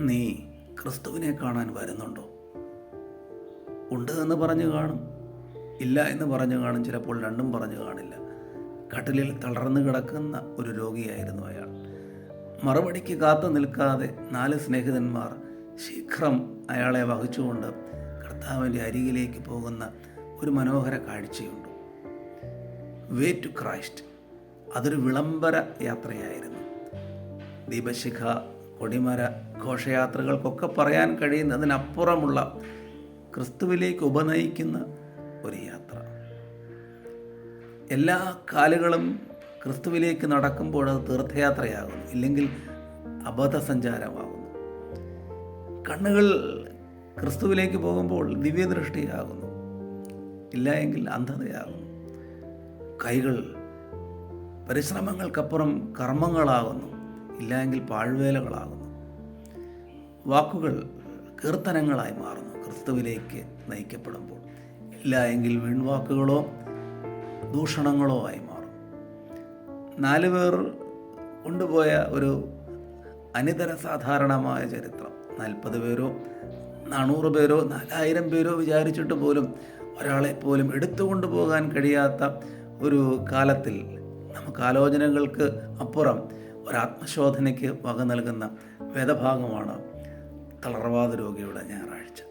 നീ ക്രിസ്തുവിനെ കാണാൻ വരുന്നുണ്ടോ? ഉണ്ട് എന്ന് പറഞ്ഞു കാണും. ഇല്ല എന്ന് പറഞ്ഞു കാണും. ചിലപ്പോൾ രണ്ടും പറഞ്ഞു കാണില്ല. കട്ടിലിൽ തളർന്നു കിടക്കുന്ന ഒരു രോഗിയായിരുന്നു അയാൾ. മറുപടിക്ക് കാത്തു നിൽക്കാതെ നാല് സ്നേഹിതന്മാർ ശീഘ്രം അയാളെ വഹിച്ചുകൊണ്ട് കർത്താവിന്റെ അരികിലേക്ക് പോകുന്ന ഒരു മനോഹര കാഴ്ചയുണ്ട്. Way to Christ. അതൊരു വിളംബര യാത്രയായിരുന്നു. ദീപശിഖ കൊടിമര ഘോഷയാത്രകൾക്കൊക്കെ പറയാൻ കഴിയുന്നതിനപ്പുറമുള്ള ക്രിസ്തുവിലേക്ക് ഉപനയിക്കുന്ന ഒരു യാത്ര. എല്ലാ കാലുകളും ക്രിസ്തുവിലേക്ക് നടക്കുമ്പോൾ അത് തീർത്ഥയാത്രയാകുന്നു ഇല്ലെങ്കിൽ അബദ്ധസഞ്ചാരമാകുന്നു. കണ്ണുകൾ ക്രിസ്തുവിലേക്ക് പോകുമ്പോൾ ദിവ്യദൃഷ്ടിയാകുന്നു ഇല്ല എങ്കിൽ അന്ധതയാകുന്നു. കൈകൾ പരിശ്രമങ്ങൾക്കപ്പുറം കർമ്മങ്ങളാകുന്നു ഇല്ല എങ്കിൽ പാഴ്വേലകളാകുന്നു. വാക്കുകൾ കീർത്തനങ്ങളായി മാറുന്നു. ക്രിസ്തുവിലേക്ക് നയിക്കപ്പെടുമ്പോൾ ഇല്ല എങ്കിൽ വീൺവാക്കുകളോ ദൂഷണങ്ങളോ ആയി മാറും. നാല് പേർ കൊണ്ടുപോയ ഒരു അനിതര സാധാരണമായ ചരിത്രം. നാൽപ്പത് പേരോ നാനൂറ് പേരോ നാലായിരം പേരോ വിചാരിച്ചിട്ട് പോലും ഒരാളെ പോലും എടുത്തുകൊണ്ടു പോകാൻ കഴിയാത്ത ഒരു കാലത്തിൽ നമുക്ക് ആലോചനകൾക്ക് അപ്പുറം ഒരാത്മശോധനയ്ക്ക് വക നൽകുന്ന വേദഭാഗമാണ് തളർവാദ രോഗിയുടെ ഞായറാഴ്ച.